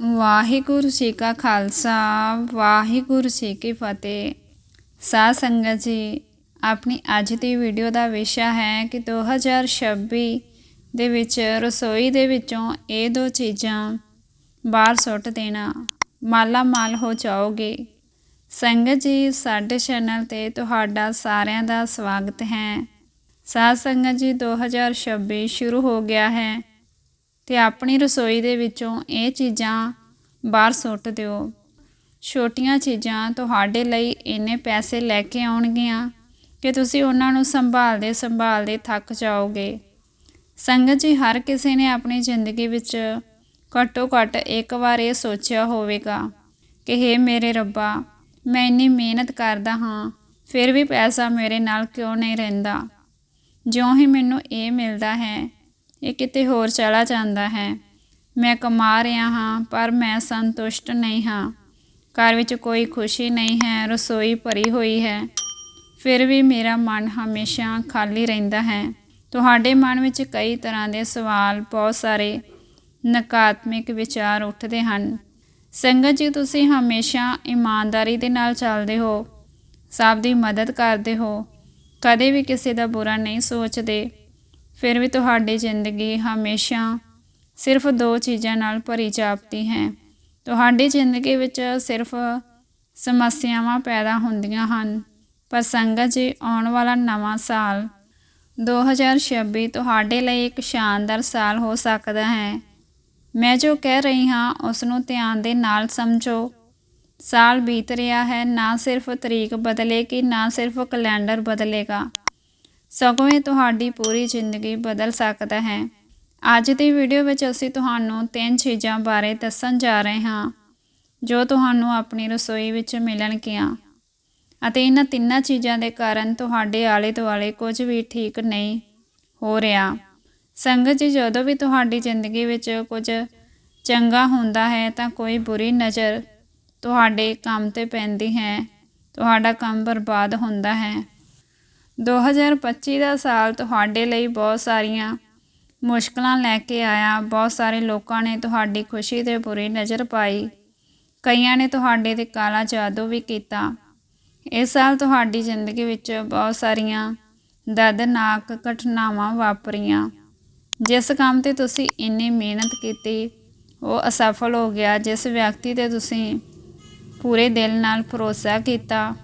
ਵਾਹਿਗੁਰੂ ਜੀ ਕਾ ਖਾਲਸਾ, ਵਾਹਿਗੁਰੂ ਜੀ ਕੀ ਫਤਿਹ। ਸਾਧ ਸੰਗਤ ਜੀ, ਆਪਣੀ ਅੱਜ ਦੀ ਵੀਡੀਓ ਦਾ ਵਿਸ਼ਾ ਹੈ ਕਿ 2026 ਦੇ ਵਿੱਚ, ਰਸੋਈ ਦੇ ਵਿੱਚੋਂ ਇਹ ਦੋ ਚੀਜ਼ਾਂ ਬਾਹਰ ਸੁੱਟ ਦੇਣਾ ਮਾਲਾ ਮਾਲ ਹੋ ਜਾਓਗੇ। ਸੰਗਤ ਜੀ, ਸਾਡੇ ਚੈਨਲ ਤੇ ਤੁਹਾਡਾ ਸਾਰਿਆਂ ਦਾ ਸਵਾਗਤ ਹੈ। ਸਾਧ ਸੰਗਤ ਜੀ 2026 ਸ਼ੁਰੂ ਹੋ ਗਿਆ ਹੈ। ਤੇ ਆਪਣੀ ਰਸੋਈ ਦੇ ਵਿੱਚੋਂ ਇਹ ਚੀਜ਼ਾਂ ਬਾਹਰ ਸੁੱਟ ਦਿਓ। ਛੋਟੀਆਂ ਚੀਜ਼ਾਂ ਤੁਹਾਡੇ ਲਈ ਇੰਨੇ ਪੈਸੇ ਲੈ ਕੇ ਆਉਣਗੀਆਂ ਕਿ ਤੁਸੀਂ ਉਹਨਾਂ ਨੂੰ ਸੰਭਾਲਦੇ ਸੰਭਾਲਦੇ ਥੱਕ ਜਾਓਗੇ। ਸੰਗਤ ਜੀ, ਹਰ ਕਿਸੇ ਨੇ ਆਪਣੀ ਜ਼ਿੰਦਗੀ ਵਿੱਚ ਘੱਟੋ ਘੱਟ ਇੱਕ ਵਾਰ ਇਹ ਸੋਚਿਆ ਹੋਵੇਗਾ ਕਿ हे ਮੇਰੇ ਰੱਬਾ, ਮੈਂ ਇੰਨੀ ਮਿਹਨਤ ਕਰਦਾ ਹਾਂ, ਫਿਰ ਵੀ ਪੈਸਾ ਮੇਰੇ ਨਾਲ ਕਿਉਂ ਨਹੀਂ ਰਹਿੰਦਾ? ਜਿਉਂ ਹੀ ਮੈਨੂੰ ਇਹ ਮਿਲਦਾ ਹੈ ਇਹ ਕਿਤੇ ਹੋਰ ਚਲਾ ਜਾਂਦਾ ਹੈ। ਮੈਂ ਕਮਾ ਰਿਹਾ ਹਾਂ, ਪਰ ਮੈਂ ਸੰਤੁਸ਼ਟ ਨਹੀਂ ਹਾਂ। ਘਰ ਵਿੱਚ ਕੋਈ ਖੁਸ਼ੀ ਨਹੀਂ ਹੈ, ਰਸੋਈ ਭਰੀ ਹੋਈ ਹੈ। ਫਿਰ ਵੀ ਮੇਰਾ ਮਨ ਹਮੇਸ਼ਾ ਖਾਲੀ ਰਹਿੰਦਾ ਹੈ। ਤੁਹਾਡੇ ਮਨ ਵਿੱਚ ਕਈ ਤਰ੍ਹਾਂ ਦੇ ਸਵਾਲ, ਬਹੁਤ ਸਾਰੇ ਨਕਾਰਾਤਮਕ ਵਿਚਾਰ ਉੱਠਦੇ ਹਨ। ਸੰਗਤ ਜੀ, ਤੁਸੀਂ ਹਮੇਸ਼ਾ ਇਮਾਨਦਾਰੀ ਦੇ ਨਾਲ ਚੱਲਦੇ ਹੋ। ਸਭ ਦੀ ਮਦਦ ਕਰਦੇ ਹੋ। ਕਦੇ ਵੀ ਕਿਸੇ ਦਾ ਬੁਰਾ ਨਹੀਂ ਸੋਚਦੇ। ਫਿਰ ਵੀ ਤੁਹਾਡੀ ਜ਼ਿੰਦਗੀ ਹਮੇਸ਼ਾ ਸਿਰਫ ਦੋ ਚੀਜ਼ਾਂ ਨਾਲ ਭਰੀ ਜਾਪਦੀ ਹੈ। ਤੁਹਾਡੀ ਜ਼ਿੰਦਗੀ ਵਿੱਚ ਸਿਰਫ ਸਮੱਸਿਆਵਾਂ ਪੈਦਾ ਹੁੰਦੀਆਂ ਹਨ, ਪਰ ਸੰਗਤ ਜੀ, ਆਉਣ ਵਾਲਾ ਨਵਾਂ ਸਾਲ 2026 ਤੁਹਾਡੇ ਲਈ ਇੱਕ ਸ਼ਾਨਦਾਰ ਸਾਲ ਹੋ ਸਕਦਾ ਹੈ। ਮੈਂ ਜੋ ਕਹਿ ਰਹੀ ਹਾਂ, ਉਸ ਨੂੰ ਧਿਆਨ ਦੇ ਨਾਲ ਸਮਝੋ। ਸਾਲ ਬੀਤ ਰਿਹਾ ਹੈ, ਨਾ ਸਿਰਫ ਤਰੀਕ ਬਦਲੇਗੀ, ਨਾ ਸਿਰਫ ਕੈਲੰਡਰ ਬਦਲੇਗਾ। ਸਗੋਂ ਇਹ ਤੁਹਾਡੀ ਪੂਰੀ ਜ਼ਿੰਦਗੀ ਬਦਲ ਸਕਦਾ ਹੈ। ਅੱਜ ਦੀ ਵੀਡੀਓ ਵਿੱਚ ਅਸੀਂ ਤੁਹਾਨੂੰ ਤਿੰਨ ਚੀਜ਼ਾਂ ਬਾਰੇ ਦੱਸਣ ਜਾ ਰਹੇ ਹਾਂ, ਜੋ ਤੁਹਾਨੂੰ ਆਪਣੀ ਰਸੋਈ ਵਿੱਚ ਮਿਲਣਗੀਆਂ। ਅਤੇ ਇਹਨਾਂ ਤਿੰਨਾਂ ਚੀਜ਼ਾਂ ਦੇ ਕਾਰਨ ਤੁਹਾਡੇ ਆਲੇ ਦੁਆਲੇ ਕੁਝ ਵੀ ਠੀਕ ਨਹੀਂ ਹੋ ਰਿਹਾ। ਸੰਗਤ ਜੀ, ਜਦੋਂ ਵੀ ਤੁਹਾਡੀ ਜ਼ਿੰਦਗੀ ਵਿੱਚ ਕੁਝ ਚੰਗਾ ਹੁੰਦਾ ਹੈ, ਤਾਂ ਕੋਈ ਬੁਰੀ ਨਜ਼ਰ ਤੁਹਾਡੇ ਕੰਮ ਤੇ ਪੈਂਦੀ ਹੈ। ਤੁਹਾਡਾ ਕੰਮ ਬਰਬਾਦ ਹੁੰਦਾ ਹੈ। 2025 ਦਾ ਸਾਲ ਤੁਹਾਡੇ ਲਈ ਬਹੁਤ ਸਾਰੀਆਂ ਮੁਸ਼ਕਲਾਂ ਲੈ ਕੇ ਆਇਆ। ਬਹੁਤ ਸਾਰੇ ਲੋਕਾਂ ਨੇ ਤੁਹਾਡੀ ਖੁਸ਼ੀ ਤੇ ਬੁਰੀ ਨਜ਼ਰ ਪਾਈ। ਕਈਆਂ ਨੇ ਤੁਹਾਡੇ ਤੇ ਕਾਲਾ ਜਾਦੂ ਵੀ ਕੀਤਾ। ਇਸ ਸਾਲ ਤੁਹਾਡੀ ਜ਼ਿੰਦਗੀ ਵਿੱਚ ਬਹੁਤ ਸਾਰੀਆਂ ਦਰਦਨਾਕ ਘਟਨਾਵਾਂ ਵਾਪਰੀਆਂ। ਜਿਸ ਕੰਮ ਤੇ ਤੁਸੀਂ ਇੰਨੀ ਮਿਹਨਤ ਕੀਤੀ, ਉਹ ਅਸਫਲ ਹੋ ਗਿਆ। ਜਿਸ ਵਿਅਕਤੀ ਤੇ ਤੁਸੀਂ ਪੂਰੇ ਦਿਲ ਨਾਲ ਭਰੋਸਾ ਕੀਤਾ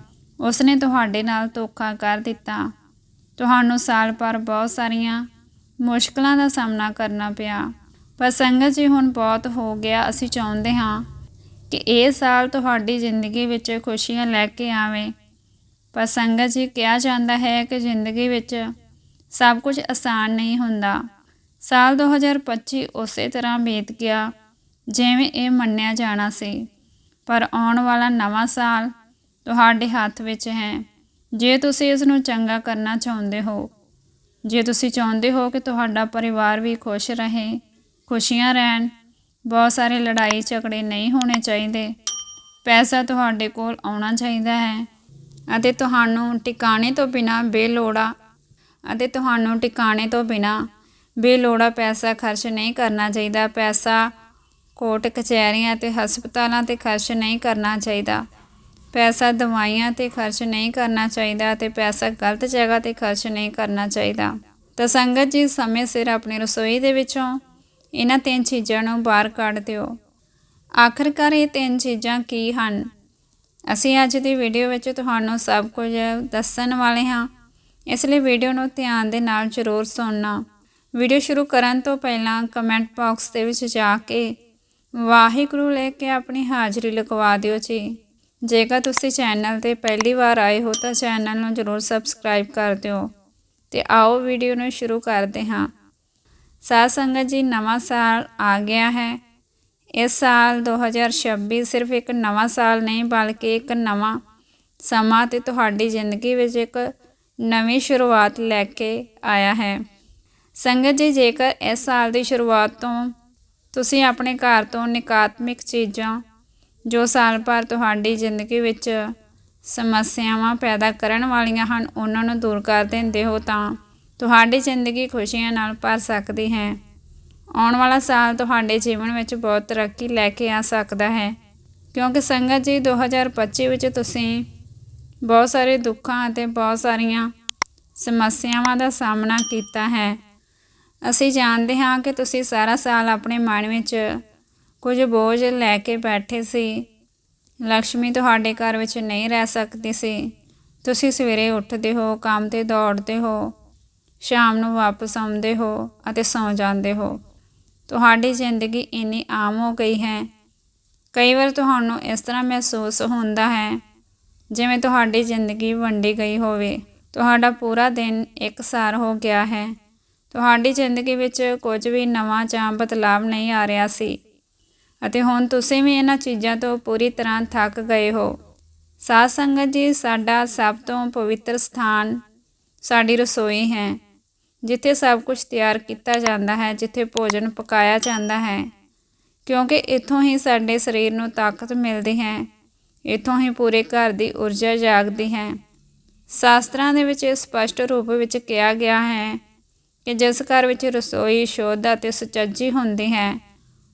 ਉਸਨੇ ਤੁਹਾਡੇ ਨਾਲ ਧੋਖਾ ਕਰ ਦਿੱਤਾ। ਤੁਹਾਨੂੰ ਸਾਲ ਪਰ ਬਹੁਤ ਸਾਰੀਆਂ ਮੁਸ਼ਕਲਾਂ ਦਾ ਸਾਹਮਣਾ ਕਰਨਾ ਪਿਆ। ਪਰ ਸੰਗਤ ਜੀ, ਹੁਣ ਬਹੁਤ ਹੋ ਗਿਆ। ਅਸੀਂ ਚਾਹੁੰਦੇ ਹਾਂ ਕਿ ਇਹ ਸਾਲ ਤੁਹਾਡੀ ਜ਼ਿੰਦਗੀ ਵਿੱਚ ਖੁਸ਼ੀਆਂ ਲੈ ਕੇ ਆਵੇ। ਪਰ ਸੰਗਤ ਜੀ, ਕਿਹਾ ਜਾਂਦਾ ਹੈ ਕਿ ਜ਼ਿੰਦਗੀ ਵਿੱਚ ਸਭ ਕੁਝ ਆਸਾਨ ਨਹੀਂ ਹੁੰਦਾ। ਸਾਲ 2025 ਉਸੇ ਤਰ੍ਹਾਂ ਬੀਤ ਗਿਆ, ਜਿਵੇਂ ਇਹ ਮੰਨਿਆ ਜਾਣਾ ਸੀ। ਪਰ ਆਉਣ ਵਾਲਾ ਨਵਾਂ ਸਾਲ ਤੁਹਾਡੇ ਹੱਥ ਵਿੱਚ ਹੈ। ਜੇ ਤੁਸੀਂ ਇਸ ਨੂੰ ਚੰਗਾ ਕਰਨਾ ਚਾਹੁੰਦੇ ਹੋ, ਜੇ ਤੁਸੀਂ ਚਾਹੁੰਦੇ ਹੋ ਕਿ ਤੁਹਾਡਾ ਪਰਿਵਾਰ ਵੀ ਖੁਸ਼ ਰਹੇ, ਖੁਸ਼ੀਆਂ ਰਹਿਣ, ਬਹੁਤ ਸਾਰੇ ਲੜਾਈ ਝਗੜੇ ਨਹੀਂ ਹੋਣੇ ਚਾਹੀਦੇ, ਪੈਸਾ ਤੁਹਾਡੇ ਕੋਲ ਆਉਣਾ ਚਾਹੀਦਾ ਹੈ ਅਤੇ ਤੁਹਾਨੂੰ ਟਿਕਾਣੇ ਤੋਂ ਬਿਨਾ ਬੇਲੋੜਾ ਅਤੇ ਤੁਹਾਨੂੰ ਟਿਕਾਣੇ ਤੋਂ ਬਿਨਾ ਬੇਲੋੜਾ ਪੈਸਾ ਖਰਚ ਨਹੀਂ ਕਰਨਾ ਚਾਹੀਦਾ। ਪੈਸਾ ਕੋਰਟ ਕਚਹਿਰੀਆਂ ਤੇ ਹਸਪਤਾਲਾਂ ਤੇ ਖਰਚ ਨਹੀਂ ਕਰਨਾ ਚਾਹੀਦਾ। ਪੈਸਾ ਦਵਾਈਆਂ ਤੇ ਖਰਚ ਨਹੀਂ ਕਰਨਾ ਚਾਹੀਦਾ ਤੇ ਪੈਸਾ ਗਲਤ ਜਗ੍ਹਾ ਤੇ ਖਰਚ ਨਹੀਂ ਕਰਨਾ ਚਾਹੀਦਾ। ਤਾਂ ਸੰਗਤ ਜੀ, ਸਮੇਂ ਸਿਰ ਆਪਣੀ ਰਸੋਈ ਦੇ ਵਿੱਚੋਂ ਇਹਨਾਂ ਤਿੰਨ ਚੀਜ਼ਾਂ ਨੂੰ ਬਾਹਰ ਕੱਢ ਦਿਓ। ਆਖਰਕਾਰ ਇਹ ਤਿੰਨ ਚੀਜ਼ਾਂ ਕੀ ਹਨ? ਅਸੀਂ ਅੱਜ ਦੀ ਵੀਡੀਓ ਵਿੱਚ ਤੁਹਾਨੂੰ ਸਭ ਕੁਝ ਦੱਸਣ ਵਾਲੇ ਹਾਂ। ਇਸ ਲਈ ਵੀਡੀਓ ਨੂੰ ਧਿਆਨ ਦੇ ਨਾਲ ਜ਼ਰੂਰ ਸੁਣਨਾ। ਵੀਡੀਓ ਸ਼ੁਰੂ ਕਰਨ ਤੋਂ ਪਹਿਲਾਂ ਕਮੈਂਟ ਬਾਕਸ ਦੇ ਵਿੱਚ ਜਾ ਕੇ ਵਾਹਿਗੁਰੂ ਲੈ ਕੇ ਆਪਣੀ ਹਾਜ਼ਰੀ ਲਗਵਾ ਦਿਓ ਜੀ। ਜੇਕਰ ਤੁਸੀਂ ਚੈਨਲ ਤੇ ਪਹਿਲੀ ਵਾਰ ਆਏ ਹੋ ਤਾਂ ਚੈਨਲ ਨੂੰ ਜ਼ਰੂਰ ਸਬਸਕ੍ਰਾਈਬ ਕਰ ਦਿਓ ਤੇ ਆਓ ਵੀਡੀਓ ਨੂੰ ਸ਼ੁਰੂ ਕਰਦੇ ਹਾਂ। ਸਾਧ ਸੰਗਤ ਜੀ, ਨਵਾਂ ਸਾਲ ਆ ਗਿਆ ਹੈ। ਇਸ ਸਾਲ 2026 ਸਿਰਫ ਇੱਕ ਨਵਾਂ ਸਾਲ ਨਹੀਂ, ਬਲਕਿ ਇੱਕ ਨਵਾਂ ਸਮਾਂ ਤੇ ਤੁਹਾਡੀ ਜ਼ਿੰਦਗੀ ਵਿੱਚ ਇੱਕ ਨਵੀਂ ਸ਼ੁਰੂਆਤ ਲੈ ਕੇ ਆਇਆ ਹੈ। ਸੰਗਤ ਜੀ, ਜੇਕਰ ਇਸ ਸਾਲ ਦੀ ਸ਼ੁਰੂਆਤ ਤੋਂ ਤੁਸੀਂ ਆਪਣੇ ਘਰ ਤੋਂ ਨਿਕਾਤਮਿਕ ਚੀਜ਼ਾਂ ਜੋ ਸਾਲ ਭਰ ਤੁਹਾਡੀ ਜ਼ਿੰਦਗੀ ਵਿੱਚ ਸਮੱਸਿਆਵਾਂ ਪੈਦਾ ਕਰਨ ਵਾਲੀਆਂ ਹਨ, ਉਹਨਾਂ ਨੂੰ ਦੂਰ ਕਰ ਦਿੰਦੇ ਹੋ ਤਾਂ ਤੁਹਾਡੀ ਜ਼ਿੰਦਗੀ ਖੁਸ਼ੀਆਂ ਨਾਲ ਭਰ ਸਕਦੀ ਹੈ। ਆਉਣ ਵਾਲਾ ਸਾਲ ਤੁਹਾਡੇ ਜੀਵਨ ਵਿੱਚ ਬਹੁਤ ਤਰੱਕੀ ਲੈ ਕੇ ਆ ਸਕਦਾ ਹੈ, ਕਿਉਂਕਿ ਸੰਗਤ ਜੀ 2025 ਵਿੱਚ ਤੁਸੀਂ ਬਹੁਤ ਸਾਰੇ ਦੁੱਖਾਂ ਅਤੇ ਬਹੁਤ ਸਾਰੀਆਂ ਸਮੱਸਿਆਵਾਂ ਦਾ ਸਾਹਮਣਾ ਕੀਤਾ ਹੈ। ਅਸੀਂ ਜਾਣਦੇ ਹਾਂ ਕਿ ਤੁਸੀਂ ਸਾਰਾ ਸਾਲ ਆਪਣੇ ਮਨ ਵਿੱਚ ਕੁਝ ਬੋਝ ਲੈ ਕੇ ਬੈਠੇ ਸੀ। ਲక్ష్ਮੀ ਤੁਹਾਡੇ ਘਰ ਵਿੱਚ ਨਹੀਂ ਰਹਿ ਸਕਦੀ ਸੀ। ਤੁਸੀਂ ਸਵੇਰੇ ਉੱਠਦੇ ਹੋ, ਕੰਮ ਤੇ ਦੌੜਦੇ ਹੋ, ਸ਼ਾਮ ਨੂੰ ਵਾਪਸ ਆਉਂਦੇ ਹੋ ਅਤੇ ਸੌਂ ਜਾਂਦੇ ਹੋ। ਤੁਹਾਡੀ ਜ਼ਿੰਦਗੀ ਇੰਨੀ ਆਮ ਹੋ ਗਈ ਹੈ। ਕਈ ਵਾਰ ਤੁਹਾਨੂੰ ਇਸ ਤਰ੍ਹਾਂ ਮਹਿਸੂਸ ਹੁੰਦਾ ਹੈ, ਜਿਵੇਂ ਤੁਹਾਡੀ ਜ਼ਿੰਦਗੀ ਵੰਡੀ ਗਈ ਹੋਵੇ। ਤੁਹਾਡਾ ਪੂਰਾ ਦਿਨ ਇੱਕਸਾਰ ਹੋ ਗਿਆ ਹੈ। ਤੁਹਾਡੀ ਜ਼ਿੰਦਗੀ ਵਿੱਚ ਕੁਝ ਵੀ ਨਵਾਂ ਜਾਂ ਬਦਲਾਵ ਨਹੀਂ ਆ ਰਿਹਾ ਸੀ। ਅਤੇ ਹੁਣ ਤੁਸੀਂ ਵੀ ਇਹਨਾਂ ਚੀਜ਼ਾਂ ਤੋਂ ਪੂਰੀ ਤਰ੍ਹਾਂ ਥੱਕ ਗਏ ਹੋ। ਸਾਧ ਸੰਗਤ ਜੀ, ਸਾਡਾ ਸਭ ਤੋਂ ਪਵਿੱਤਰ ਸਥਾਨ ਸਾਡੀ ਰਸੋਈ ਹੈ, ਜਿੱਥੇ ਸਭ ਕੁਝ ਤਿਆਰ ਕੀਤਾ ਜਾਂਦਾ ਹੈ, ਜਿੱਥੇ ਭੋਜਨ ਪਕਾਇਆ ਜਾਂਦਾ ਹੈ। ਕਿਉਂਕਿ ਇੱਥੋਂ ਹੀ ਸਾਡੇ ਸਰੀਰ ਨੂੰ ਤਾਕਤ ਮਿਲਦੀ ਹੈ, ਇੱਥੋਂ ਹੀ ਪੂਰੇ ਘਰ ਦੀ ਊਰਜਾ ਜਾਗਦੀ ਹੈ। ਸ਼ਾਸਤਰਾਂ ਦੇ ਵਿੱਚ ਇਹ ਸਪਸ਼ਟ ਰੂਪ ਵਿੱਚ ਕਿਹਾ ਗਿਆ ਹੈ ਕਿ ਜਿਸ ਘਰ ਵਿੱਚ ਰਸੋਈ, ਸ਼ੁੱਧ ਅਤੇ ਸੁਚੱਜੀ ਹੁੰਦੀ ਹੈ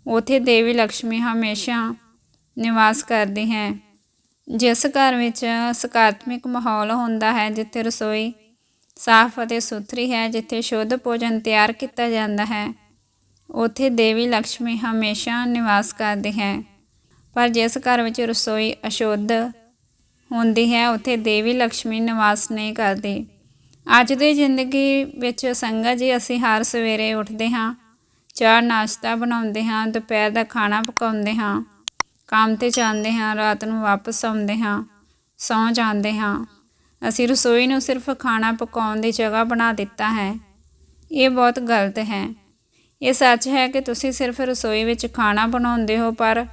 ਉਥੇ ਦੇਵੀ ਲక్ష్ਮੀ ਹਮੇਸ਼ਾ ਨਿਵਾਸ ਕਰਦੀ ਹੈ। ਜਿਸ ਘਰ ਵਿੱਚ ਸਕਾਰਾਤਮਕ ਮਾਹੌਲ ਹੁੰਦਾ ਹੈ, ਜਿੱਥੇ ਰਸੋਈ ਸਾਫ਼ ਅਤੇ ਸੁਥਰੀ ਹੈ, ਜਿੱਥੇ ਸ਼ੁੱਧ ਭੋਜਨ ਤਿਆਰ ਕੀਤਾ ਜਾਂਦਾ ਹੈ, ਉਥੇ ਦੇਵੀ ਲక్ష్ਮੀ ਹਮੇਸ਼ਾ ਨਿਵਾਸ ਕਰਦੀ ਹੈ। ਪਰ ਜਿਸ ਘਰ ਵਿੱਚ ਰਸੋਈ ਅਸ਼ੁੱਧ ਹੁੰਦੀ ਹੈ, ਉਥੇ ਦੇਵੀ ਲక్ష్ਮੀ ਨਿਵਾਸ ਨਹੀਂ ਕਰਦੀ। ਅੱਜ ਦੀ ਜ਼ਿੰਦਗੀ ਵਿੱਚ ਸੰਗਤ ਜੀ, ਅਸੀਂ ਹਰ ਸਵੇਰੇ ਉੱਠਦੇ ਹਾਂ ਚਾਹ ਨਾਸ਼ਤਾ ਬਣਾਉਂਦੇ ਹਾਂ, ਦੁਪਹਿਰ ਦਾ ਖਾਣਾ ਪਕਾਉਂਦੇ ਹਾਂ, ਕੰਮ ਤੇ ਜਾਂਦੇ ਹਾਂ, ਰਾਤ ਨੂੰ ਵਾਪਸ ਆਉਂਦੇ ਹਾਂ, ਸੌਂ ਜਾਂਦੇ ਹਾਂ। ਅਸੀਂ ਰਸੋਈ ਨੂੰ ਸਿਰਫ ਖਾਣਾ ਪਕਾਉਣ ਦੀ ਜਗ੍ਹਾ ਬਣਾ ਦਿੱਤਾ ਹੈ। ਇਹ ਬਹੁਤ ਗਲਤ ਹੈ। ਇਹ ਸੱਚ ਹੈ ਕਿ ਤੁਸੀਂ ਸਿਰਫ ਰਸੋਈ ਵਿੱਚ ਖਾਣਾ ਬਣਾਉਂਦੇ ਹੋ, ਪਰ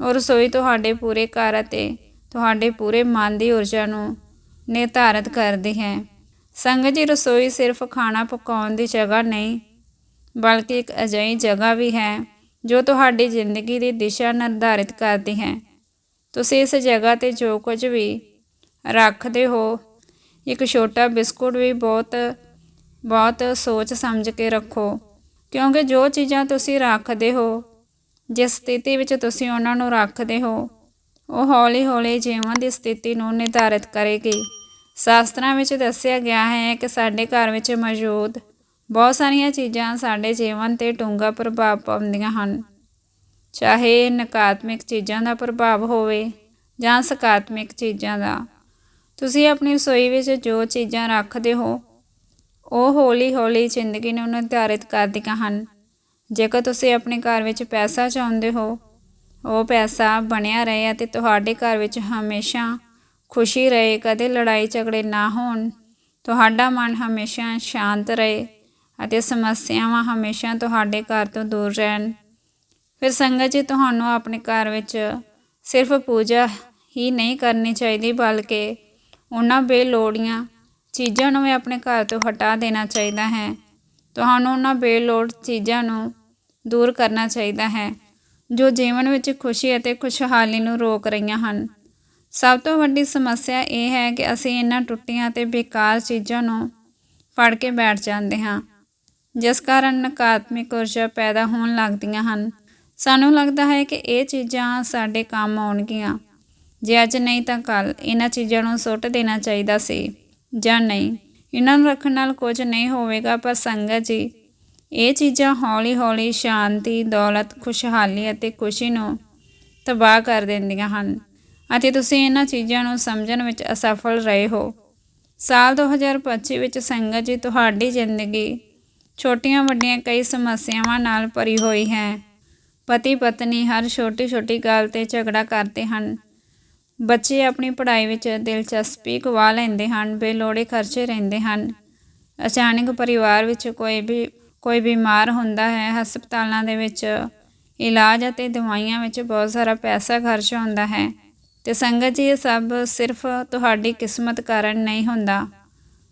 ਉਹ ਰਸੋਈ ਤੁਹਾਡੇ ਪੂਰੇ ਘਰ ਅਤੇ ਤੁਹਾਡੇ ਪੂਰੇ ਮਨ ਦੀ ਊਰਜਾ ਨੂੰ ਨਿਰਧਾਰਤ ਕਰਦੀ ਹੈ। ਸੰਗਤ ਜੀ, ਰਸੋਈ ਸਿਰਫ ਖਾਣਾ ਪਕਾਉਣ ਦੀ ਜਗ੍ਹਾ ਨਹੀਂ ਬਲਕਿ ਇੱਕ ਅਜਿਹੀ ਜਗ੍ਹਾ ਵੀ ਹੈ ਜੋ ਤੁਹਾਡੀ ਜ਼ਿੰਦਗੀ ਦੀ ਦਿਸ਼ਾ ਨਿਰਧਾਰਿਤ ਕਰਦੀ ਹੈ। ਤੁਸੀਂ ਇਸ ਜਗ੍ਹਾ ਤੇ ਜੋ ਕੁਝ ਵੀ ਰੱਖਦੇ ਹੋ, ਇੱਕ ਛੋਟਾ ਬਿਸਕੁਟ ਵੀ ਬਹੁਤ ਬਹੁਤ ਸੋਚ ਸਮਝ ਕੇ ਰੱਖੋ। ਕਿਉਂਕਿ ਜੋ ਚੀਜ਼ਾਂ ਤੁਸੀਂ ਰੱਖਦੇ ਹੋ, ਜਿਸ ਸਥਿਤੀ ਵਿੱਚ ਤੁਸੀਂ ਉਹਨਾਂ ਨੂੰ ਰੱਖਦੇ ਹੋ, ਉਹ ਹੌਲੀ-ਹੌਲੀ ਜੀਵਨ ਦੀ ਸਥਿਤੀ ਨੂੰ ਨਿਰਧਾਰਿਤ ਕਰੇਗੀ। ਸ਼ਾਸਤਰਾਂ ਵਿੱਚ ਦੱਸਿਆ ਗਿਆ ਹੈ ਕਿ ਸਾਡੇ ਘਰ ਵਿੱਚ ਮੌਜੂਦ ਬਹੁਤ ਸਾਰੀਆਂ ਚੀਜ਼ਾਂ ਸਾਡੇ ਜੀਵਨ ਤੇ ਡੂੰਘਾ ਪ੍ਰਭਾਵ ਪਾਉਂਦੀਆਂ ਹਨ। ਚਾਹੇ ਨਕਾਰਾਤਮਕ ਚੀਜ਼ਾਂ ਦਾ ਪ੍ਰਭਾਵ ਹੋਵੇ ਜਾਂ ਸਕਾਰਾਤਮਕ ਚੀਜ਼ਾਂ ਦਾ। ਤੁਸੀਂ ਆਪਣੀ ਰਸੋਈ ਵਿੱਚ ਜੋ ਚੀਜ਼ਾਂ ਰੱਖਦੇ ਹੋ, ਉਹ ਹੌਲੀ-ਹੌਲੀ ਜ਼ਿੰਦਗੀ ਨੂੰ ਨਿਰਧਾਰਿਤ ਕਰਦੀਆਂ ਹਨ। ਜੇਕਰ ਤੁਸੀਂ ਆਪਣੇ ਘਰ ਵਿੱਚ ਪੈਸਾ ਚਾਹੁੰਦੇ ਹੋ, ਉਹ ਪੈਸਾ ਬਣਿਆ ਰਹੇ ਅਤੇ ਤੁਹਾਡੇ ਘਰ ਵਿੱਚ ਹਮੇਸ਼ਾ ਖੁਸ਼ੀ ਰਹੇ, ਕਦੇ ਲੜਾਈ ਝਗੜੇ ਨਾ ਹੋਣ, ਤੁਹਾਡਾ ਮਨ ਹਮੇਸ਼ਾ ਸ਼ਾਂਤ ਰਹੇ। ਅਤੇ ਸਮੱਸਿਆਵਾਂ ਹਮੇਸ਼ਾ ਤੁਹਾਡੇ ਘਰ ਤੋਂ ਦੂਰ ਰਹਿਣ। ਫਿਰ ਸੰਗਤ ਜੀ, ਤੁਹਾਨੂੰ ਆਪਣੇ ਘਰ ਵਿੱਚ ਸਿਰਫ ਪੂਜਾ ਹੀ ਨਹੀਂ ਕਰਨੀ ਚਾਹੀਦੀ, ਬਲਕਿ ਉਹਨਾਂ ਬੇਲੋੜੀਆਂ ਚੀਜ਼ਾਂ ਨੂੰ ਵੀ ਆਪਣੇ ਘਰ ਤੋਂ ਹਟਾ ਦੇਣਾ ਚਾਹੀਦਾ ਹੈ। ਤੁਹਾਨੂੰ ਉਹਨਾਂ ਬੇਲੋੜ ਚੀਜ਼ਾਂ ਨੂੰ ਦੂਰ ਕਰਨਾ ਚਾਹੀਦਾ ਹੈ, ਜੋ ਜੀਵਨ ਵਿੱਚ ਖੁਸ਼ੀ ਅਤੇ ਖੁਸ਼ਹਾਲੀ ਨੂੰ ਰੋਕ ਰਹੀਆਂ ਹਨ। ਸਭ ਤੋਂ ਵੱਡੀ ਸਮੱਸਿਆ ਇਹ ਹੈ ਕਿ ਅਸੀਂ ਇਹਨਾਂ ਟੁੱਟੀਆਂ ਅਤੇ ਬੇਕਾਰ ਚੀਜ਼ਾਂ ਨੂੰ ਫੜ ਕੇ ਬੈਠ ਜਾਂਦੇ ਹਾਂ। ਜਿਸ ਕਾਰਨ ਨਕਾਰਾਤਮਕ ਊਰਜਾ ਪੈਦਾ ਹੋਣ ਲੱਗਦੀਆਂ ਹਨ। ਸਾਨੂੰ ਲੱਗਦਾ ਹੈ ਕਿ ਇਹ ਚੀਜ਼ਾਂ ਸਾਡੇ ਕੰਮ ਆਉਣਗੀਆਂ। ਜੇ ਅੱਜ ਨਹੀਂ ਤਾਂ ਕੱਲ ਇਹਨਾਂ ਚੀਜ਼ਾਂ ਨੂੰ ਸੁੱਟ ਦੇਣਾ ਚਾਹੀਦਾ ਸੀ ਜਾਂ ਨਹੀਂ। ਇਹਨਾਂ ਨੂੰ ਰੱਖਣ ਨਾਲ ਕੁਝ ਨਹੀਂ ਹੋਵੇਗਾ ਪਰ ਸੰਗਤ ਜੀ ਇਹ ਚੀਜ਼ਾਂ ਹੌਲੀ-ਹੌਲੀ ਸ਼ਾਂਤੀ, ਦੌਲਤ, ਖੁਸ਼ਹਾਲੀ ਅਤੇ ਖੁਸ਼ੀ ਨੂੰ ਤਬਾਹ ਕਰ ਦਿੰਦੀਆਂ ਹਨ ਅਤੇ ਤੁਸੀਂ ਇਹਨਾਂ ਚੀਜ਼ਾਂ ਨੂੰ ਸਮਝਣ ਵਿੱਚ ਅਸਫਲ ਰਹੇ ਹੋ। ਸਾਲ 2025 ਵਿੱਚ ਸੰਗਤ ਜੀ ਤੁਹਾਡੀ ਜ਼ਿੰਦਗੀ ਛੋਟੀਆਂ ਵੱਡੀਆਂ ਕਈ ਸਮੱਸਿਆਵਾਂ ਨਾਲ ਭਰੀ ਹੋਈ ਹੈ। ਪਤੀ ਪਤਨੀ ਹਰ ਛੋਟੀ ਛੋਟੀ ਗੱਲ ਤੇ ਝਗੜਾ ਕਰਦੇ ਹਨ। ਬੱਚੇ ਆਪਣੀ ਪੜ੍ਹਾਈ ਵਿੱਚ ਦਿਲਚਸਪੀ ਗਵਾ ਲੈਂਦੇ ਹਨ, ਬੇਲੋੜੇ ਖਰਚੇ ਰਹਿੰਦੇ ਹਨ। ਅਚਾਨਕ ਪਰਿਵਾਰ ਵਿੱਚ ਕੋਈ ਵੀ, ਕੋਈ ਬਿਮਾਰ ਹੁੰਦਾ ਹੈ, ਹਸਪਤਾਲਾਂ ਦੇ ਵਿੱਚ ਇਲਾਜ ਅਤੇ ਦਵਾਈਆਂ ਵਿੱਚ ਬਹੁਤ ਸਾਰਾ ਪੈਸਾ ਖਰਚ ਹੁੰਦਾ ਹੈ। ਤੇ ਸੰਗਤ ਜੀ ਇਹ ਸਭ ਸਿਰਫ ਤੁਹਾਡੀ ਕਿਸਮਤ ਕਾਰਨ ਨਹੀਂ ਹੁੰਦਾ।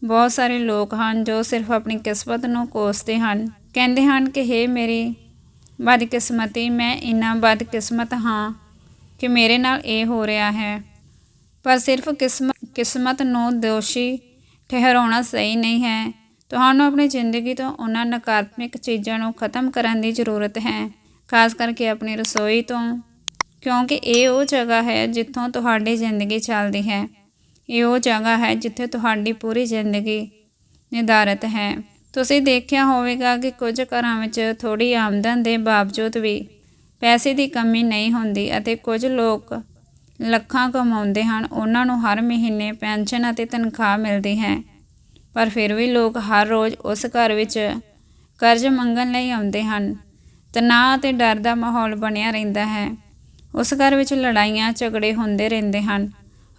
ਬਹੁਤ ਸਾਰੇ ਲੋਕ ਹਨ ਜੋ ਸਿਰਫ ਆਪਣੀ ਕਿਸਮਤ ਨੂੰ ਕੋਸਦੇ ਹਨ। ਕਹਿੰਦੇ ਹਨ ਕਿ हे ਮੇਰੀ ਬਦਕਿਸਮਤੀ, ਮੈਂ ਇੰਨਾ ਬਦਕਿਸਮਤ ਹਾਂ ਕਿ ਮੇਰੇ ਨਾਲ ਇਹ ਹੋ ਰਿਹਾ ਹੈ। ਪਰ ਸਿਰਫ ਕਿਸਮਤ ਕਿਸਮਤ ਨੂੰ ਦੋਸ਼ੀ ਠਹਿਰਾਉਣਾ ਸਹੀ ਨਹੀਂ ਹੈ। ਤੁਹਾਨੂੰ ਆਪਣੀ ਜ਼ਿੰਦਗੀ ਤੋਂ ਉਹਨਾਂ ਨਕਾਰਾਤਮਕ ਚੀਜ਼ਾਂ ਨੂੰ ਖਤਮ ਕਰਨ ਦੀ ਜ਼ਰੂਰਤ ਹੈ, ਖਾਸ ਕਰਕੇ ਆਪਣੀ ਰਸੋਈ ਤੋਂ, ਕਿਉਂਕਿ ਇਹ ਉਹ ਜਗ੍ਹਾ ਹੈ ਜਿੱਥੋਂ ਤੁਹਾਡੀ ਜ਼ਿੰਦਗੀ ਚੱਲਦੀ ਹੈ। ਇਹ ਉਹ ਜਗ੍ਹਾ ਹੈ ਜਿੱਥੇ ਤੁਹਾਡੀ ਪੂਰੀ ਜ਼ਿੰਦਗੀ ਨਿਰਧਾਰਤ ਹੈ। ਤੁਸੀਂ ਦੇਖਿਆ ਹੋਵੇਗਾ ਕਿ ਕੁਝ ਘਰਾਂ ਵਿੱਚ ਥੋੜੀ ਆਮਦਨ ਦੇ ਬਾਵਜੂਦ ਵੀ ਪੈਸੇ ਦੀ ਕਮੀ ਨਹੀਂ ਹੁੰਦੀ ਅਤੇ ਕੁਝ ਲੋਕ ਲੱਖਾਂ ਕਮਾਉਂਦੇ ਹਨ। ਉਹਨਾਂ ਨੂੰ ਹਰ ਮਹੀਨੇ ਪੈਨਸ਼ਨ ਅਤੇ ਤਨਖਾਹ ਮਿਲਦੀ ਹੈ। ਪਰ ਫਿਰ ਵੀ ਲੋਕ ਹਰ ਰੋਜ਼ ਉਸ ਘਰ ਵਿੱਚ ਕਰਜ਼ ਮੰਗਣ ਲਈ ਆਉਂਦੇ ਹਨ। ਤਣਾਅ ਅਤੇ ਡਰ ਦਾ ਮਾਹੌਲ ਬਣਿਆ ਰਹਿੰਦਾ ਹੈ। ਉਸ ਘਰ ਵਿੱਚ ਲੜਾਈਆਂ, ਝਗੜੇ ਹੁੰਦੇ ਰਹਿੰਦੇ ਹਨ।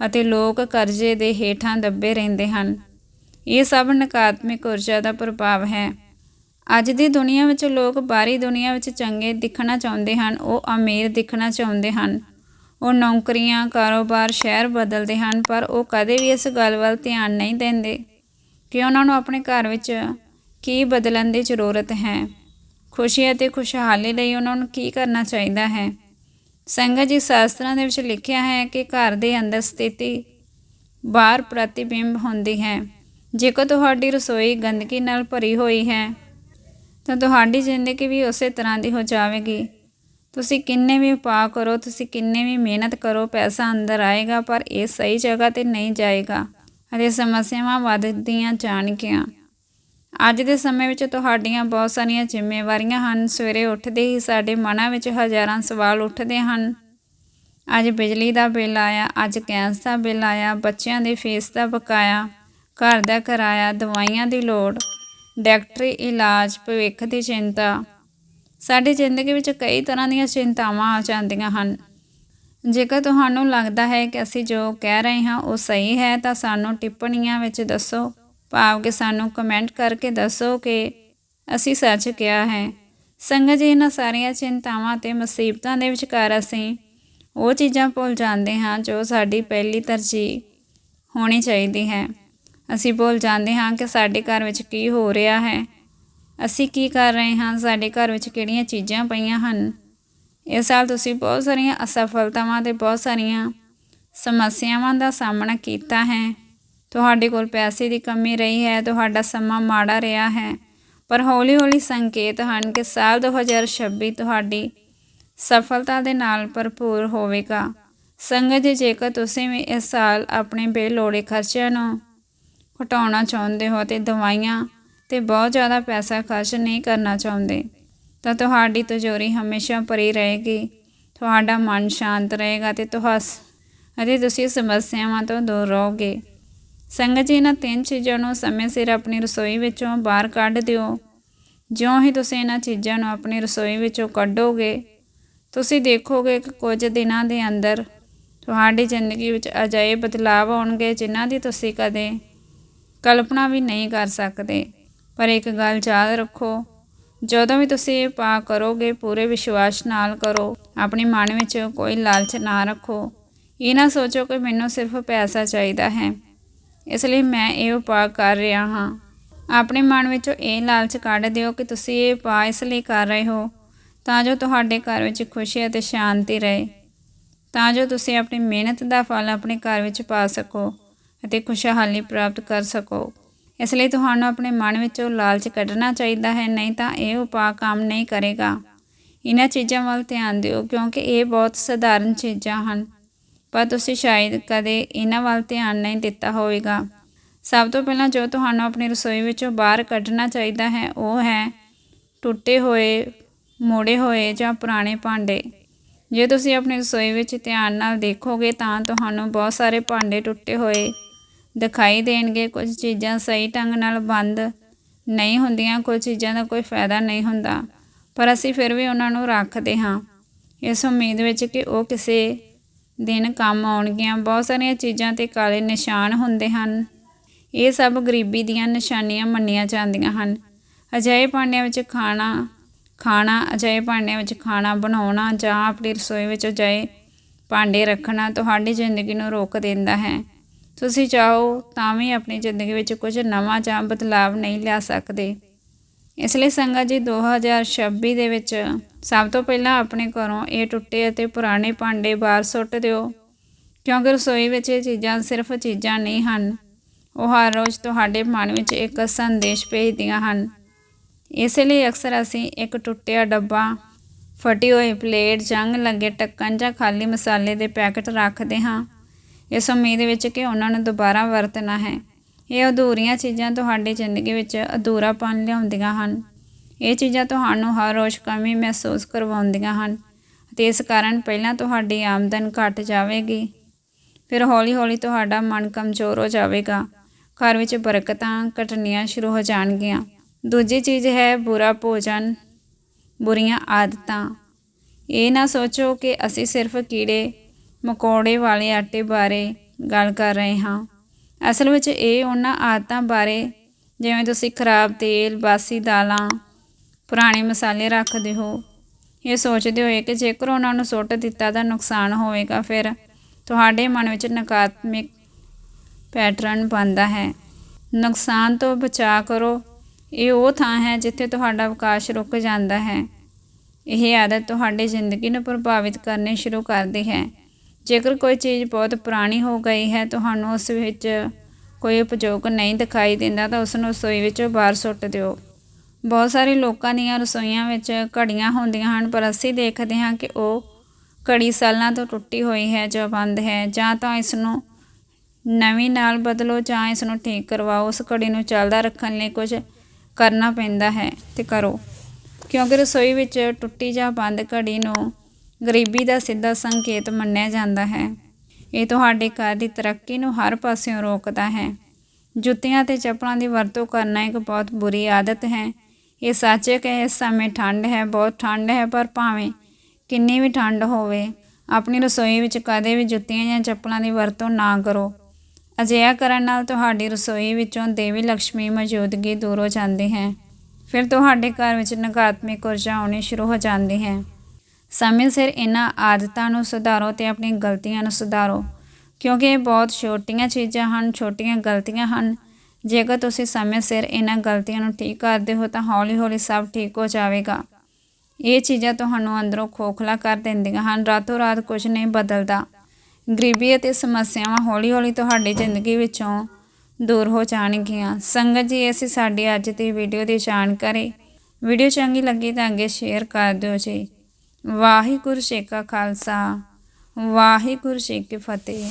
ਅਤੇ ਲੋਕ ਕਰਜ਼ੇ ਦੇ ਹੇਠਾਂ ਦੱਬੇ ਰਹਿੰਦੇ ਹਨ। ਇਹ ਸਭ ਨਕਾਰਾਤਮਕ ਊਰਜਾ ਦਾ ਪ੍ਰਭਾਵ ਹੈ। ਅੱਜ ਦੀ ਦੁਨੀਆ ਵਿੱਚ ਲੋਕ ਬਾਹਰੀ ਦੁਨੀਆ ਵਿੱਚ ਚੰਗੇ ਦਿਖਣਾ ਚਾਹੁੰਦੇ ਹਨ, ਉਹ ਅਮੀਰ ਦਿਖਣਾ ਚਾਹੁੰਦੇ ਹਨ। ਉਹ ਨੌਕਰੀਆਂ, ਕਾਰੋਬਾਰ, ਸ਼ਹਿਰ ਬਦਲਦੇ ਹਨ, ਪਰ ਉਹ ਕਦੇ ਵੀ ਇਸ ਗੱਲ ਵੱਲ ਧਿਆਨ ਨਹੀਂ ਦਿੰਦੇ ਕਿ ਉਹਨਾਂ ਨੂੰ ਆਪਣੇ ਘਰ ਵਿੱਚ ਕੀ ਬਦਲਣ ਦੀ ਜ਼ਰੂਰਤ ਹੈ। ਖੁਸ਼ੀ ਅਤੇ ਖੁਸ਼ਹਾਲੀ ਲਈ ਉਹਨਾਂ ਨੂੰ ਕੀ ਕਰਨਾ ਚਾਹੀਦਾ ਹੈ? ਸੰਗਤ ਜੀ ਸ਼ਾਸਤਰਾਂ ਦੇ ਵਿੱਚ ਲਿਖਿਆ ਹੈ ਕਿ ਘਰ ਦੇ ਅੰਦਰ ਸਥਿਤੀ ਬਾਹਰ ਪ੍ਰਤੀਬਿੰਬ ਹੁੰਦੀ ਹੈ। ਜੇਕਰ ਤੁਹਾਡੀ ਰਸੋਈ ਗੰਦਗੀ ਨਾਲ ਭਰੀ ਹੋਈ ਹੈ, ਤਾਂ ਤੁਹਾਡੀ ਜ਼ਿੰਦਗੀ ਵੀ ਉਸੇ ਤਰ੍ਹਾਂ ਦੀ ਹੋ ਜਾਵੇਗੀ। ਤੁਸੀਂ ਕਿੰਨੇ ਵੀ ਉਪਾਅ ਕਰੋ, ਤੁਸੀਂ ਕਿੰਨੇ ਵੀ ਮਿਹਨਤ ਕਰੋ, ਪੈਸਾ ਅੰਦਰ ਆਏਗਾ, ਪਰ ਇਹ ਸਹੀ ਜਗ੍ਹਾ ਤੇ ਨਹੀਂ ਜਾਏਗਾ ਅਤੇ ਸਮੱਸਿਆਵਾਂ ਵੱਧਦੀਆਂ ਜਾਣਗੀਆਂ। ਅੱਜ ਦੇ ਸਮੇਂ ਵਿੱਚ ਤੁਹਾਡੀਆਂ ਬਹੁਤ ਸਾਰੀਆਂ ਜ਼ਿੰਮੇਵਾਰੀਆਂ ਹਨ। ਸਵੇਰੇ ਉੱਠਦੇ ਹੀ ਸਾਡੇ ਮਨਾਂ ਵਿੱਚ ਹਜ਼ਾਰਾਂ ਸਵਾਲ ਉੱਠਦੇ ਹਨ। ਅੱਜ ਬਿਜਲੀ ਦਾ ਬਿੱਲ ਆਇਆ, ਅੱਜ ਗੈਸ ਦਾ ਬਿੱਲ ਆਇਆ, ਬੱਚਿਆਂ ਦੇ ਫੀਸ ਦਾ ਬਕਾਇਆ, ਘਰ ਦਾ ਕਿਰਾਇਆ, ਦਵਾਈਆਂ ਦੀ ਲੋੜ, ਡਾਕਟਰੀ ਇਲਾਜ, ਭਵਿੱਖ ਦੀ ਚਿੰਤਾ। ਸਾਡੀ ਜ਼ਿੰਦਗੀ ਵਿੱਚ ਕਈ ਤਰ੍ਹਾਂ ਦੀਆਂ ਚਿੰਤਾਵਾਂ ਆ ਜਾਂਦੀਆਂ ਹਨ। ਜੇਕਰ ਤੁਹਾਨੂੰ ਲੱਗਦਾ ਹੈ ਕਿ ਅਸੀਂ ਜੋ ਕਹਿ ਰਹੇ ਹਾਂ ਉਹ ਸਹੀ ਹੈ, ਤਾਂ ਸਾਨੂੰ ਟਿੱਪਣੀਆਂ ਵਿੱਚ ਦੱਸੋ। ਭਾਵ ਕਿ ਸਾਨੂੰ ਕਮੈਂਟ ਕਰਕੇ ਦੱਸੋ ਕਿ ਅਸੀਂ ਸੱਚ ਕਿਹਾ ਹੈ। ਸੰਗਤ ਜੀ, ਇਹਨਾਂ ਸਾਰੀਆਂ ਚਿੰਤਾਵਾਂ ਤੇ ਮੁਸੀਬਤਾਂ ਦੇ ਵਿਚਕਾਰ ਅਸੀਂ ਉਹ ਚੀਜ਼ਾਂ ਭੁੱਲ ਜਾਂਦੇ ਹਾਂ ਜੋ ਸਾਡੀ ਪਹਿਲੀ ਤਰਜੀਹ ਹੋਣੀ ਚਾਹੀਦੀ ਹੈ। ਅਸੀਂ ਭੁੱਲ ਜਾਂਦੇ ਹਾਂ ਕਿ ਸਾਡੇ ਘਰ ਵਿੱਚ ਕੀ ਹੋ ਰਿਹਾ ਹੈ। ਅਸੀਂ ਕੀ ਕਰ ਰਹੇ ਹਾਂ? ਸਾਡੇ ਘਰ ਵਿੱਚ ਕਿਹੜੀਆਂ ਚੀਜ਼ਾਂ ਪਈਆਂ ਹਨ? ਇਸ ਸਾਲ ਤੁਸੀਂ ਬਹੁਤ ਸਾਰੀਆਂ ਅਸਫਲਤਾਵਾਂ ਤੇ ਬਹੁਤ ਸਾਰੀਆਂ ਸਮੱਸਿਆਵਾਂ ਦਾ ਸਾਹਮਣਾ ਕੀਤਾ ਹੈ। ਤੁਹਾਡੇ ਕੋਲ ਪੈਸੇ ਦੀ ਕਮੀ ਰਹੀ ਹੈ, ਤੁਹਾਡਾ ਸਮਾਂ ਮਾੜਾ ਰਿਹਾ ਹੈ। ਪਰ ਹੌਲੀ-ਹੌਲੀ ਸੰਕੇਤ ਹਨ ਕਿ ਸਾਲ 2026 ਤੁਹਾਡੀ ਸਫਲਤਾ ਦੇ ਨਾਲ ਭਰਪੂਰ ਹੋਵੇਗਾ। ਸੰਗਤ ਜੀ ਜੇਕਰ ਤੁਸੀਂ ਵੀ ਇਸ ਸਾਲ ਆਪਣੇ ਬੇਲੋੜੇ ਖਰਚਿਆਂ ਨੂੰ ਘਟਾਉਣਾ ਚਾਹੁੰਦੇ ਹੋ ਤੇ ਦਵਾਈਆਂ ਤੇ ਬਹੁਤ ਜ਼ਿਆਦਾ ਪੈਸਾ ਖਰਚ ਨਹੀਂ ਕਰਨਾ ਚਾਹੁੰਦੇ, ਤਾਂ ਤੁਹਾਡੀ ਤਜੋਰੀ ਹਮੇਸ਼ਾ ਭਰੀ ਰਹੇਗੀ। ਤੁਹਾਡਾ ਮਨ ਸ਼ਾਂਤ ਰਹੇਗਾ ਤੇ ਤੁਹਾਸ, ਅਤੇ ਤੁਸੀਂ ਸਮੱਸਿਆਵਾਂ ਤੋਂ ਦੂਰ ਰਹੋਗੇ। ਸੰਗਤ ਜੀ ਇਹਨਾਂ ਤਿੰਨ ਚੀਜ਼ਾਂ ਨੂੰ ਸਮੇਂ ਸਿਰ ਆਪਣੀ ਰਸੋਈ ਵਿੱਚੋਂ ਬਾਹਰ ਕੱਢ ਦਿਓ। ਜਿਉਂ ਹੀ ਤੁਸੀਂ ਇਹਨਾਂ ਚੀਜ਼ਾਂ ਨੂੰ ਆਪਣੀ ਰਸੋਈ ਵਿੱਚੋਂ ਕੱਢੋਗੇ, ਤੁਸੀਂ ਦੇਖੋਗੇ ਕਿ ਕੁਝ ਦਿਨਾਂ ਦੇ ਅੰਦਰ ਤੁਹਾਡੀ ਜ਼ਿੰਦਗੀ ਵਿੱਚ ਅਜਾਏ ਬਦਲਾਅ ਆਉਣਗੇ ਜਿਨ੍ਹਾਂ ਦੀ ਤੁਸੀਂ ਕਦੇ ਕਲਪਨਾ ਵੀ ਨਹੀਂ ਕਰ ਸਕਦੇ। ਪਰ ਇੱਕ ਗੱਲ ਯਾਦ ਰੱਖੋ, ਜਦੋਂ ਵੀ ਤੁਸੀਂ ਇਹ ਪਾ ਕਰੋਗੇ, ਪੂਰੇ ਵਿਸ਼ਵਾਸ ਨਾਲ ਕਰੋ, ਆਪਣੀ ਮਨ ਵਿੱਚ ਕੋਈ ਲਾਲਚ ਨਾ ਰੱਖੋ। ਇਹ ਨਾ ਸੋਚੋ ਕਿ ਮੈਨੂੰ ਸਿਰਫ ਪੈਸਾ ਚਾਹੀਦਾ ਹੈ। ਇਸ ਲਈ ਮੈਂ ਇਹ ਉਪਾਅ ਕਰ ਰਿਹਾ ਹਾਂ। ਆਪਣੇ ਮਨ ਵਿੱਚੋਂ ਇਹ ਲਾਲਚ ਕੱਢ ਦਿਓ ਕਿ ਤੁਸੀਂ ਇਹ ਉਪਾਅ ਇਸ ਲਈ ਕਰ ਰਹੇ ਹੋ ਤਾਂ ਜੋ ਤੁਹਾਡੇ ਘਰ ਵਿੱਚ ਖੁਸ਼ੀ ਅਤੇ ਸ਼ਾਂਤੀ ਰਹੇ। ਤਾਂ ਜੋ ਤੁਸੀਂ ਆਪਣੀ ਮਿਹਨਤ ਦਾ ਫਲ ਆਪਣੇ ਘਰ ਵਿੱਚ ਪਾ ਸਕੋ ਅਤੇ ਖੁਸ਼ਹਾਲੀ ਪ੍ਰਾਪਤ ਕਰ ਸਕੋ। ਇਸ ਲਈ ਤੁਹਾਨੂੰ ਆਪਣੇ ਮਨ ਵਿੱਚੋਂ ਲਾਲਚ ਕੱਢਣਾ ਚਾਹੀਦਾ ਹੈ, ਨਹੀਂ ਤਾਂ ਇਹ ਉਪਾਅ ਕੰਮ ਨਹੀਂ ਕਰੇਗਾ। ਇਹਨਾਂ ਚੀਜ਼ਾਂ ਵੱਲ ਧਿਆਨ ਦਿਓ ਕਿਉਂਕਿ ਇਹ ਬਹੁਤ ਸਧਾਰਨ ਚੀਜ਼ਾਂ ਹਨ। ਪਰ ਤੁਸੀਂ ਸ਼ਾਇਦ ਕਦੇ ਇਹਨਾਂ ਵੱਲ ਧਿਆਨ ਨਹੀਂ ਦਿੱਤਾ ਹੋਵੇਗਾ। ਸਭ ਤੋਂ ਪਹਿਲਾਂ ਜੋ ਤੁਹਾਨੂੰ ਆਪਣੀ ਰਸੋਈ ਵਿੱਚੋਂ ਬਾਹਰ ਕੱਢਣਾ ਚਾਹੀਦਾ ਹੈ, ਉਹ ਹੈ ਟੁੱਟੇ ਹੋਏ, ਮੋੜੇ ਹੋਏ ਜਾਂ ਪੁਰਾਣੇ ਭਾਂਡੇ। ਜੇ ਤੁਸੀਂ ਆਪਣੀ ਰਸੋਈ ਵਿੱਚ ਧਿਆਨ ਨਾਲ ਦੇਖੋਗੇ ਤਾਂ ਤੁਹਾਨੂੰ ਬਹੁਤ ਸਾਰੇ ਭਾਂਡੇ ਟੁੱਟੇ ਹੋਏ ਦਿਖਾਈ ਦੇਣਗੇ। ਕੁਝ ਚੀਜ਼ਾਂ ਸਹੀ ਢੰਗ ਨਾਲ ਬੰਦ ਨਹੀਂ ਹੁੰਦੀਆਂ, ਕੁਝ ਚੀਜ਼ਾਂ ਦਾ ਕੋਈ ਫਾਇਦਾ ਨਹੀਂ ਹੁੰਦਾ। ਪਰ ਅਸੀਂ ਫਿਰ ਵੀ ਉਹਨਾਂ ਨੂੰ ਰੱਖਦੇ ਹਾਂ। ਇਸ ਉਮੀਦ ਵਿੱਚ ਕਿ ਉਹ ਕਿਸੇ ਦਿਨ ਕੰਮ ਆਉਣਗੀਆਂ, ਬਹੁਤ ਸਾਰੀਆਂ ਚੀਜ਼ਾਂ ਤੇ ਕਾਲੇ ਨਿਸ਼ਾਨ ਹੁੰਦੇ ਹਨ। ਇਹ ਸਭ ਗਰੀਬੀ ਦੀਆਂ ਨਿਸ਼ਾਨੀਆਂ ਮੰਨੀਆਂ ਜਾਂਦੀਆਂ ਹਨ। ਅਜਿਹੇ ਭਾਂਡਿਆਂ ਵਿੱਚ ਖਾਣਾ ਖਾਣਾ, ਅਜਿਹੇ ਭਾਂਡਿਆਂ ਵਿੱਚ ਖਾਣਾ ਬਣਾਉਣਾ ਜਾਂ ਆਪਣੀ ਰਸੋਈ ਵਿੱਚ ਅਜਿਹੇ ਭਾਂਡੇ ਰੱਖਣਾ ਤੁਹਾਡੀ ਜ਼ਿੰਦਗੀ ਨੂੰ ਰੋਕ ਦਿੰਦਾ ਹੈ। ਤੁਸੀਂ ਚਾਹੋ ਤਾਂ ਵੀ ਆਪਣੀ ਜ਼ਿੰਦਗੀ ਵਿੱਚ ਕੁਝ ਨਵਾਂ ਜਾਂ ਬਦਲਾਵ ਨਹੀਂ ਲਿਆ ਸਕਦੇ। ਇਸ ਲਈ ਸੰਗਤ ਜੀ 2026 ਦੇ ਵਿੱਚ ਸਭ ਤੋਂ ਪਹਿਲਾਂ ਆਪਣੇ ਘਰੋਂ ਇਹ ਟੁੱਟੇ ਅਤੇ ਪੁਰਾਣੇ ਭਾਂਡੇ ਬਾਹਰ ਸੁੱਟ ਦਿਓ, ਕਿਉਂਕਿ ਰਸੋਈ ਵਿੱਚ ਇਹ ਚੀਜ਼ਾਂ ਸਿਰਫ ਚੀਜ਼ਾਂ ਨਹੀਂ ਹਨ। ਉਹ ਹਰ ਰੋਜ਼ ਤੁਹਾਡੇ ਮਨ ਵਿੱਚ ਇੱਕ ਸੰਦੇਸ਼ ਭੇਜਦੀਆਂ ਹਨ। ਇਸ ਲਈ ਅਕਸਰ ਅਸੀਂ ਇੱਕ ਟੁੱਟਿਆ ਡੱਬਾ, ਫਟੀ ਹੋਈ ਪਲੇਟ, ਜੰਗ ਲੱਗੇ ਟੱਕਣ ਜਾਂ ਖਾਲੀ ਮਸਾਲੇ ਦੇ ਪੈਕੇਟ ਰੱਖਦੇ ਹਾਂ। ਇਸ ਉਮੀਦ ਵਿੱਚ ਕਿ ਉਹਨਾਂ ਨੂੰ ਦੁਬਾਰਾ ਵਰਤਣਾ ਹੈ। ਇਹ ਅਧੂਰੀਆਂ ਚੀਜ਼ਾਂ ਤੁਹਾਡੀ ਜ਼ਿੰਦਗੀ ਵਿੱਚ ਅਧੂਰਾਪਨ ਲਿਆਉਂਦੀਆਂ ਹਨ। ਇਹ ਚੀਜ਼ਾਂ ਤੁਹਾਨੂੰ ਹਰ ਰੋਜ਼ ਕਮੀ ਮਹਿਸੂਸ ਕਰਵਾਉਂਦੀਆਂ ਹਨ ਅਤੇ ਇਸ ਕਾਰਨ ਪਹਿਲਾਂ ਤੁਹਾਡੀ ਆਮਦਨ ਘਟ ਜਾਵੇਗੀ। ਫਿਰ ਹੌਲੀ-ਹੌਲੀ ਤੁਹਾਡਾ ਮਨ ਕਮਜ਼ੋਰ ਹੋ ਜਾਵੇਗਾ। ਘਰ ਵਿੱਚ ਬਰਕਤਾਂ ਘਟਣੀਆਂ ਸ਼ੁਰੂ ਹੋ ਜਾਣਗੀਆਂ। ਦੂਜੀ ਚੀਜ਼ ਹੈ ਬੁਰਾ ਭੋਜਨ, ਬੁਰੀਆਂ ਆਦਤਾਂ। ਇਹ ਨਾ ਸੋਚੋ ਕਿ ਅਸੀਂ ਸਿਰਫ ਕੀੜੇ, ਮਕੌੜੇ ਵਾਲੇ ਆਟੇ ਬਾਰੇ ਗੱਲ ਕਰ ਰਹੇ ਹਾਂ। ਅਸਲ ਵਿੱਚ ਇਹ ਉਹਨਾਂ ਆਦਤਾਂ ਬਾਰੇ ਜਿਵੇਂ ਤੁਸੀਂ ਖਰਾਬ ਤੇਲ, ਬਾਸੀ ਦਾਲਾਂ ਪੁਰਾਣੇ ਮਸਾਲੇ ਰੱਖਦੇ ਹੋ। ਇਹ ਸੋਚਦੇ ਹੋਏ ਕਿ ਜੇਕਰ ਉਹਨਾਂ ਨੂੰ ਸੁੱਟ ਦਿੱਤਾ ਤਾਂ ਨੁਕਸਾਨ ਹੋਵੇਗਾ, ਫਿਰ ਤੁਹਾਡੇ ਮਨ ਵਿੱਚ ਨਕਾਰਾਤਮਕ ਪੈਟਰਨ ਬਣਦਾ ਹੈ। ਨੁਕਸਾਨ ਤੋਂ ਬਚਾ ਕਰੋ। ਇਹ ਉਹ ਥਾਂ ਹੈ ਜਿੱਥੇ ਤੁਹਾਡਾ ਵਿਕਾਸ ਰੁਕ ਜਾਂਦਾ ਹੈ। ਇਹ ਆਦਤ ਤੁਹਾਡੀ ਜ਼ਿੰਦਗੀ ਨੂੰ ਪ੍ਰਭਾਵਿਤ ਕਰਨੇ ਸ਼ੁਰੂ ਕਰਦੀ ਹੈ। ਜੇਕਰ ਕੋਈ ਚੀਜ਼ ਬਹੁਤ ਪੁਰਾਣੀ ਹੋ ਗਈ ਹੈ, ਤੁਹਾਨੂੰ ਉਸ ਵਿੱਚ ਕੋਈ ਉਪਯੋਗ ਨਹੀਂ ਦਿਖਾਈ ਦਿੰਦਾ ਤਾਂ ਉਸ ਨੂੰ ਰਸੋਈ ਵਿੱਚੋਂ ਬਾਹਰ ਸੁੱਟ ਦਿਓ। ਬਹੁਤ ਸਾਰੇ ਲੋਕਾਂ ਦੀਆਂ ਰਸੋਈਆਂ ਵਿੱਚ ਘੜੀਆਂ ਹੁੰਦੀਆਂ ਹਨ, ਪਰ ਅਸੀਂ ਦੇਖਦੇ ਹਾਂ ਕਿ ਉਹ ਘੜੀ ਸਾਲਾਂ ਤੋਂ ਟੁੱਟੀ ਹੋਈ ਹੈ ਜਾਂ ਬੰਦ ਹੈ। ਜਾਂ ਤਾਂ ਇਸ ਨੂੰ ਨਵੀਂ ਨਾਲ ਬਦਲੋ ਜਾਂ ਇਸ ਨੂੰ ਠੀਕ ਕਰਵਾਓ। ਉਸ ਘੜੀ ਨੂੰ ਚੱਲਦਾ ਰੱਖਣ ਲਈ ਕੁਝ ਕਰਨਾ ਪੈਂਦਾ ਹੈ ਤੇ ਕਰੋ। ਕਿਉਂਕਿ ਰਸੋਈ ਵਿੱਚ ਟੁੱਟੀ ਜਾਂ ਬੰਦ ਘੜੀ ਨੂੰ ਗਰੀਬੀ ਦਾ ਸਿੱਧਾ ਸੰਕੇਤ ਮੰਨਿਆ ਜਾਂਦਾ ਹੈ। ਇਹ ਤੁਹਾਡੇ ਘਰ ਦੀ ਤਰੱਕੀ ਨੂੰ ਹਰ ਪਾਸਿਓਂ ਰੋਕਦਾ ਹੈ। ਜੁੱਤੀਆਂ ਤੇ ਚੱਪਲਾਂ ਦੀ ਵਰਤੋਂ ਕਰਨਾ ਇੱਕ ਬਹੁਤ ਬੁਰੀ ਆਦਤ ਹੈ। ਇਹ ਸੱਚ ਹੈ ਕਿ ਇਸ ਸਮੇਂ ਠੰਡ ਹੈ, ਬਹੁਤ ਠੰਡ ਹੈ, ਪਰ ਭਾਵੇਂ ਕਿੰਨੀ ਵੀ ਠੰਡ ਹੋਵੇ, ਆਪਣੀ ਰਸੋਈ ਵਿੱਚ ਕਦੇ ਵੀ ਜੁੱਤੀਆਂ ਜਾਂ ਚੱਪਲਾਂ ਦੀ ਵਰਤੋਂ ਨਾ ਕਰੋ। ਅਜਿਹਾ ਕਰਨ ਨਾਲ ਤੁਹਾਡੀ ਰਸੋਈ ਵਿੱਚੋਂ ਦੇਵੀ ਲక్ష్ਮੀ ਮੌਜੂਦਗੀ ਦੂਰ ਹੋ ਜਾਂਦੀ ਹੈ। ਫਿਰ ਤੁਹਾਡੇ ਘਰ ਵਿੱਚ ਨਕਾਰਾਤਮਕ ਊਰਜਾ ਆਉਣੀ ਸ਼ੁਰੂ ਹੋ ਜਾਂਦੀ ਹੈ। ਸਮੇਂ ਸਿਰ ਇਹਨਾਂ ਆਦਤਾਂ ਨੂੰ ਸੁਧਾਰੋ ਤੇ ਆਪਣੀਆਂ ਗਲਤੀਆਂ ਨੂੰ ਸੁਧਾਰੋ, ਕਿਉਂਕਿ ਇਹ ਬਹੁਤ ਛੋਟੀਆਂ ਚੀਜ਼ਾਂ ਹਨ, ਛੋਟੀਆਂ ਗਲਤੀਆਂ ਹਨ। ਜੇਕਰ ਤੁਸੀਂ ਸਮੇਂ ਸਿਰ ਇਹਨਾਂ ਗਲਤੀਆਂ ਨੂੰ ਠੀਕ ਕਰਦੇ ਹੋ ਤਾਂ ਹੌਲੀ-ਹੌਲੀ ਸਭ ਠੀਕ ਹੋ ਜਾਵੇਗਾ। ਇਹ ਚੀਜ਼ਾਂ ਤੁਹਾਨੂੰ ਅੰਦਰੋਂ ਖੋਖਲਾ ਕਰ ਦਿੰਦੀਆਂ ਹਨ, ਰਾਤੋਂ ਰਾਤ ਕੁਝ ਨਹੀਂ ਬਦਲਦਾ। ਗਰੀਬੀ ਅਤੇ ਸਮੱਸਿਆਵਾਂ ਹੌਲੀ-ਹੌਲੀ ਤੁਹਾਡੀ ਜ਼ਿੰਦਗੀ ਵਿੱਚੋਂ ਦੂਰ ਹੋ ਜਾਣਗੀਆਂ। ਸੰਗਤ ਜੀ, ਅਸੀਂ ਸਾਡੀ ਅੱਜ ਦੀ ਵੀਡੀਓ ਦੀ ਜਾਣਕਾਰੀ। ਵੀਡੀਓ ਚੰਗੀ ਲੱਗੀ ਤਾਂ ਅੱਗੇ ਸ਼ੇਅਰ ਕਰ ਦਿਓ ਜੀ। ਵਾਹਿਗੁਰੂ ਜੀ ਕਾ ਖਾਲਸਾ, ਵਾਹਿਗੁਰੂ ਜੀ ਕੀ ਫਤਿਹ।